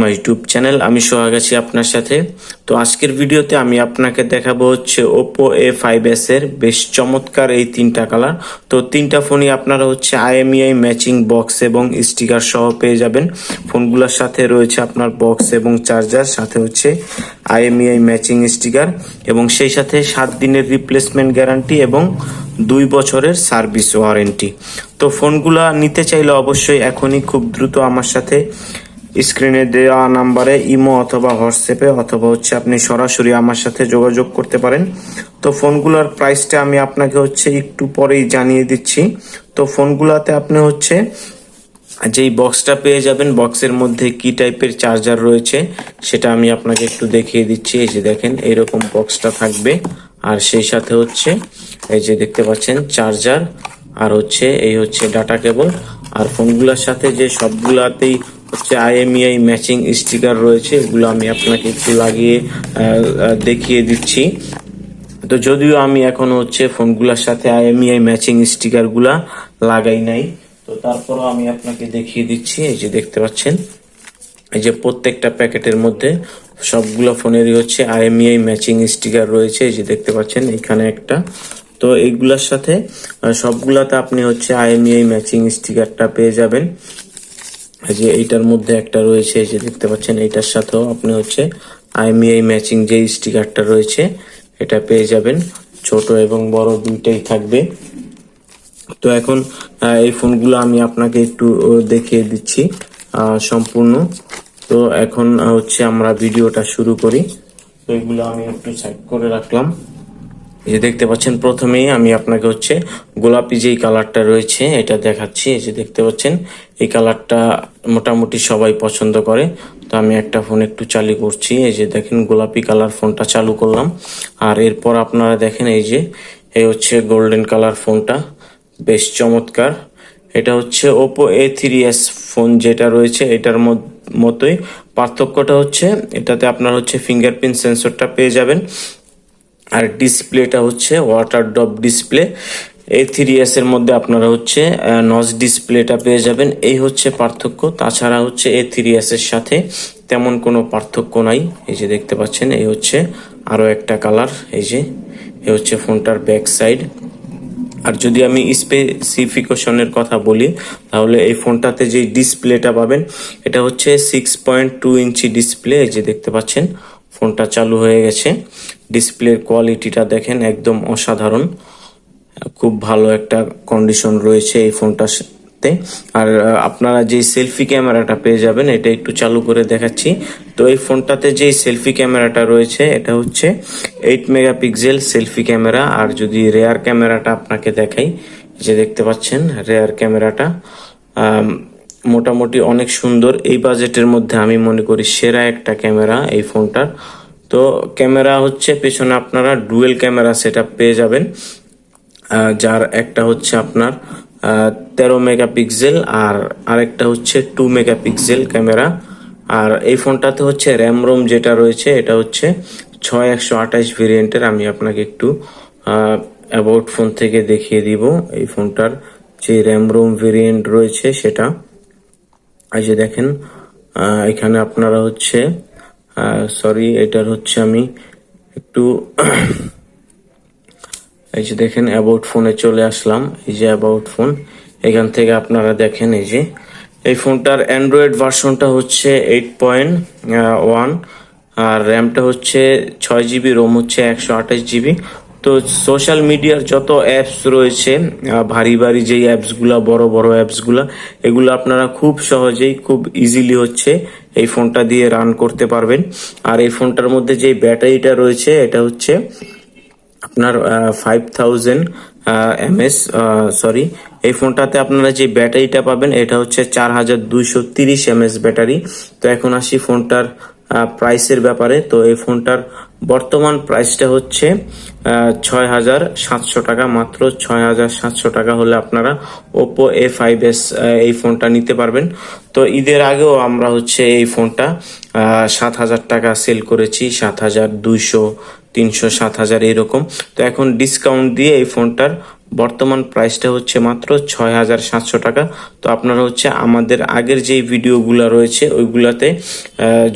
আমার YouTube channel, আমি সোহাগ আছি আপনার সাথে। তো আজকের ভিডিওতে আমি আপনাকে দেখাবো হচ্ছে ওপো এ ফাইভ এস এর বেশ চমৎকার এই তিনটা কালার তো তিনটা ফোনই আপনারা হচ্ছে আইএমইআই ম্যাচিং বক্স এবং স্টিকার সহ পেয়ে যাবেন। ফোনগুলোর সাথে রয়েছে আপনার বক্স এবং চার্জার সাথে হচ্ছে আইএমইআই ম্যাচিং স্টিকার এবং সেই সাথে সাত দিনের রিপ্লেসমেন্ট গ্যারান্টি এবং দুই বছরের সার্ভিস ওয়ারেন্টি তো ফোনগুলা নিতে চাইলে অবশ্যই এখনই খুব দ্রুত আমার সাথে স্ক্রিনে দেওয়া নাম্বারে ইমো অথবা হোয়াটসঅ্যাপে অথবা হচ্ছে আপনি সরাসরি আমার সাথে যোগাযোগ করতে পারেন। তো ফোনগুলোর প্রাইসটা আমি আপনাকে হচ্ছে একটু পরেই জানিয়ে দিচ্ছি। তো ফোনগুলোতে আপনি হচ্ছে যেই বক্সটা পেয়ে যাবেন, বক্সের মধ্যে কি টাইপের চার্জার রয়েছে সেটা আমি আপনাকে একটু দেখিয়ে দিচ্ছি। এই যে দেখেন এইরকম বক্সটা থাকবে। আর সেই সাথে হচ্ছে এই যে দেখতে পাচ্ছেন চার্জার, আর হচ্ছে এই হচ্ছে ডাটা কেবল। আর ফোনগুলোর সাথে যে সবগুলাতেই হচ্ছে আইএমইআই ম্যাচিং স্টিকার রয়েছে, এগুলো আমি আপনাকে একটু লাগিয়ে দেখিয়ে দিচ্ছি। তো যদিও আমি এখন হচ্ছে ফোনগুলোর সাথে আইএমইআই ম্যাচিং স্টিকারগুলা লাগাই নাই, তো তারপরও আমি আপনাকে দেখিয়ে দিচ্ছি, এই যে দেখতে পাচ্ছেন। এই যে প্রত্যেকটা প্যাকেটের মধ্যে সবগুলো ফোনেরই হচ্ছে আইএমইআই ম্যাচিং স্টিকার রয়েছে, এই যে দেখতে পাচ্ছেন এখানে একটা। তো এইগুলার সাথে সবগুলাতে আপনি হচ্ছে আইএমইআই ম্যাচিং স্টিকারটা পেয়ে যাবেন। যে এইটার মধ্যে একটা রয়েছে যে দেখতে পাচ্ছেন, এইটার সাথেও আপনি হচ্ছে আইএমইআই ম্যাচিং যে স্টিকারটা রয়েছে, এটা পেয়ে যাবেন। ছোট এবং বড় দুইটাই থাকবে। তো এখন এই ফোনগুলো আমি আপনাকে একটু দেখিয়ে দিচ্ছি সম্পূর্ণ। তো এখন হচ্ছে আমরা ভিডিওটা শুরু করি। তো এগুলো আমি একটু সাইড করে রাখলাম। যে দেখতে পাচ্ছেন, প্রথমেই আমি আপনাকে হচ্ছে গোলাপি যেই কালারটা রয়েছে, এটা দেখাচ্ছি। এই যে দেখতে পাচ্ছেন এই কালারটা মোটামুটি সবাই পছন্দ করে। তো আমি একটা ফোন একটু চালু করছি। এই যে দেখেন, গোলাপি কালার ফোনটা চালু করলাম। আর এরপর আপনারা দেখেন, এই যে, এই হচ্ছে গোল্ডেন কালার ফোনটা। বেশ চমৎকার। এটা হচ্ছে Oppo A three S phone যেটা রয়েছে, এটার মত- মতোই। পার্থক্যটা হচ্ছে, এটাতে আপনার হচ্ছে ফিঙ্গারপ্রিন্ট সেন্সরটা পেয়ে যাবেন। আর ডিসপ্লেটা হচ্ছে ওয়াটার ড্রপ ডিসপ্লে এই থ্রি এর মধ্যে আপনারা হচ্ছে নজ ডিসপ্লেটা পেয়ে যাবেন। এই হচ্ছে পার্থক্য। তাছাড়া হচ্ছে এ থ্রি এর সাথে তেমন কোনো পার্থক্য নাই। এই যে দেখতে পাচ্ছেন, এই হচ্ছে আরও একটা কালার এই যে, এই হচ্ছে ফোনটার ব্যাক সাইড আর যদি আমি স্পেসিফিকেশনের কথা বলি, তাহলে এই ফোনটাতে যে ডিসপ্লেটা পাবেন, এটা হচ্ছে six point two inch display এই যে দেখতে পাচ্ছেন, ফোনটা চালু হয়ে গেছে। ডিসপ্লের কোয়ালিটিটা দেখেন, একদম অসাধারণ। খুব ভালো একটা কন্ডিশন রয়েছে এই ফোনটার সাথে আর আপনারা যে সেলফি ক্যামেরাটা পেয়ে যাবেন, এটা একটু চালু করে দেখাচ্ছি। তো এই ফোনটাতে যে সেলফি ক্যামেরাটা রয়েছে, এটা হচ্ছে এইট মেগাপিক্সেল সেলফি ক্যামেরা আর যদি রেয়ার ক্যামেরাটা আপনাকে দেখাই যে দেখতে পাচ্ছেন রেয়ার ক্যামেরাটা মোটামুটি অনেক সুন্দর। এই বাজেটের মধ্যে আমি মনে করি সেরা একটা ক্যামেরা এই ফোনটার। তো ক্যামেরা হচ্ছে, পেছনে আপনারা ডুয়েল ক্যামেরা সেট পেয়ে যাবেন। যার একটা হচ্ছে আপনার তেরো মেগাপিক্সেল আর আরেকটা হচ্ছে টু মেগাপিক্সেল ক্যামেরা। আর এই ফোনটাতে হচ্ছে র্যাম রোম যেটা রয়েছে, এটা হচ্ছে ছয় একশো আঠাশ ভেরিয়েন্টের। আমি আপনাকে একটু অ্যাবাউট ফোন থেকে দেখিয়ে দিব এই ফোনটার যে র্যাম রোম ভেরিয়েন্ট রয়েছে সেটা। এই যে দেখেন এখানে আপনারা হচ্ছে সরি এটার হচ্ছে আমি একটু এই যে দেখেন অ্যাবাউট ফোনে চলে আসলাম। এই যে অ্যাবাউট ফোন এখান থেকে আপনারা দেখেন এই যে, এই ফোনটার অ্যান্ড্রয়েড ভার্সনটা হচ্ছে এইট পয়েন্ট ওয়ান আর র্যামটা হচ্ছে ছয় জিবি রোম হচ্ছে একশো আঠাশ জিবি তো সোশ্যাল মিডিয়ার যত অ্যাপস রয়েছে ভারী ভারী যেই অ্যাপসগুলা বড় বড় অ্যাপসগুলা এগুলো আপনারা খুব সহজেই, খুব ইজিলি হচ্ছে এই ফোনটা দিয়ে রান করতে পারবেন। আর এই ফোনটার মধ্যে যে ব্যাটারিটা রয়েছে, এটা হচ্ছে আপনার ফাইভ থাউজেন্ড এমএস সরি এই ফোনটাতে আপনারা যে ব্যাটারিটা পাবেন, এটা হচ্ছে চার হাজার দুইশো তিরিশ এমএস ব্যাটারি। তো এখন আসি ফোনটার প্রাইসের ব্যাপারে। তো এই ফোনটার বর্তমান প্রাইসটা হচ্ছে ছয় হাজার সাতশো টাকা। মাত্র ছয় হাজার সাতশো টাকা হলে আপনারা ওপো এ ফাইভ এস এই ফোনটা নিতে পারবেন। তো ঈদের আগেও আমরা হচ্ছে এই ফোনটা সাত হাজার টাকা সেল করেছি, সাত হাজার দুইশো, তিনশো, সাত হাজার এরকম। তো এখন ডিসকাউন্ট দিয়ে এই ফোনটার বর্তমান প্রাইসটা হচ্ছে মাত্র ছয় হাজার সাতশো টাকা। তো আপনারা হচ্ছে আমাদের আগের যেই ভিডিওগুলো রয়েছে, ওইগুলাতে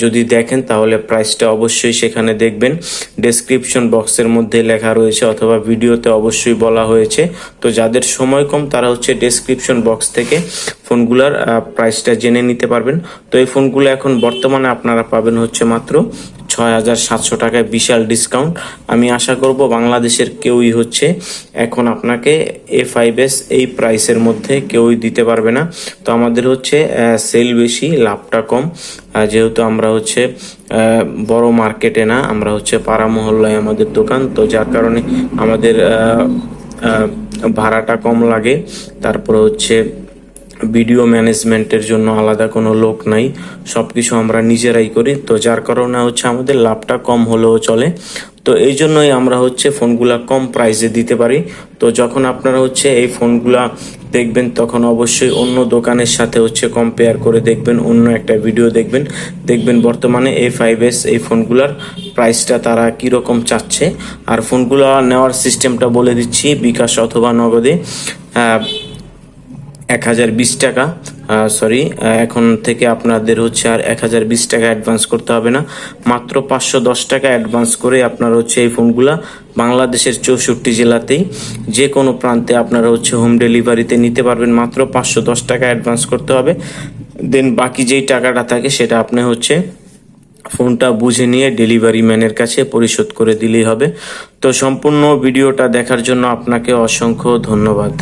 যদি দেখেন তাহলে প্রাইসটা অবশ্যই সেখানে দেখবেন। ডেসক্রিপশন বক্সের মধ্যে লেখা রয়েছে অথবা ভিডিওতে অবশ্যই বলা হয়েছে। তো যাদের সময় কম, তারা হচ্ছে ডেসক্রিপশন বক্স থেকে ফোনগুলোর প্রাইসটা জেনে নিতে পারবেন। তো এই ফোনগুলো এখন বর্তমানে আপনারা পাবেন হচ্ছে মাত্র ছয় হাজার সাতশো টাকায় বিশাল ডিসকাউন্ট আমি আশা করব বাংলাদেশের কেউই হচ্ছে এখন আপনাকে এ ফাইভ এস এই প্রাইসের মধ্যে কেউই দিতে পারবে না। তো আমাদের হচ্ছে সেল বেশি, লাভটা কম। যেহেতু আমরা হচ্ছে বড় মার্কেটে না, আমরা হচ্ছে পাড়া মহল্লায় আমাদের দোকান। তো যার কারণে আমাদের ভাড়াটা কম লাগে। তারপরে হচ্ছে ভিডিও ম্যানেজমেন্টের জন্য আলাদা কোনো লোক নাই। সব কিছু আমরা নিজেরাই করি। তো যার কারণে হচ্ছে আমাদের লাভটা কম হলেও চলে। তো এই জন্যই আমরা হচ্ছে ফোনগুলা কম প্রাইসে দিতে পারি। তো যখন আপনারা হচ্ছে এই ফোনগুলা দেখবেন, তখন অবশ্যই অন্য দোকানের সাথে হচ্ছে কম্পেয়ার করে দেখবেন, অন্য একটা ভিডিও দেখবেন। দেখবেন বর্তমানে এ ফাইভ এস এই ফোনগুলার প্রাইসটা তারা কীরকম চাচ্ছে। আর ফোনগুলো নেওয়ার সিস্টেমটা বলে দিচ্ছি, বিকাশ অথবা নগদে। এক হাজার বিশ টাকা। সরি এখন থেকে আপনাদের হচ্ছে আর এক হাজার বিশ টাকা অ্যাডভান্স করতে হবে না। মাত্র পাঁচশো দশ টাকা অ্যাডভান্স করে আপনারা হচ্ছে এই ফোনগুলা বাংলাদেশের চৌষট্টি জেলাতেই যে কোনো প্রান্তে আপনারা হচ্ছে হোম ডেলিভারিতে নিতে পারবেন। মাত্র পাঁচশো দশ টাকা অ্যাডভান্স করতে হবে। দেন বাকি যেই টাকাটা থাকে সেটা আপনি হচ্ছে ফোনটা বুঝে নিয়ে ডেলিভারি ম্যানের কাছে পরিশোধ করে দিলেই হবে। তো সম্পূর্ণ ভিডিওটা দেখার জন্য আপনাকে অসংখ্য ধন্যবাদ।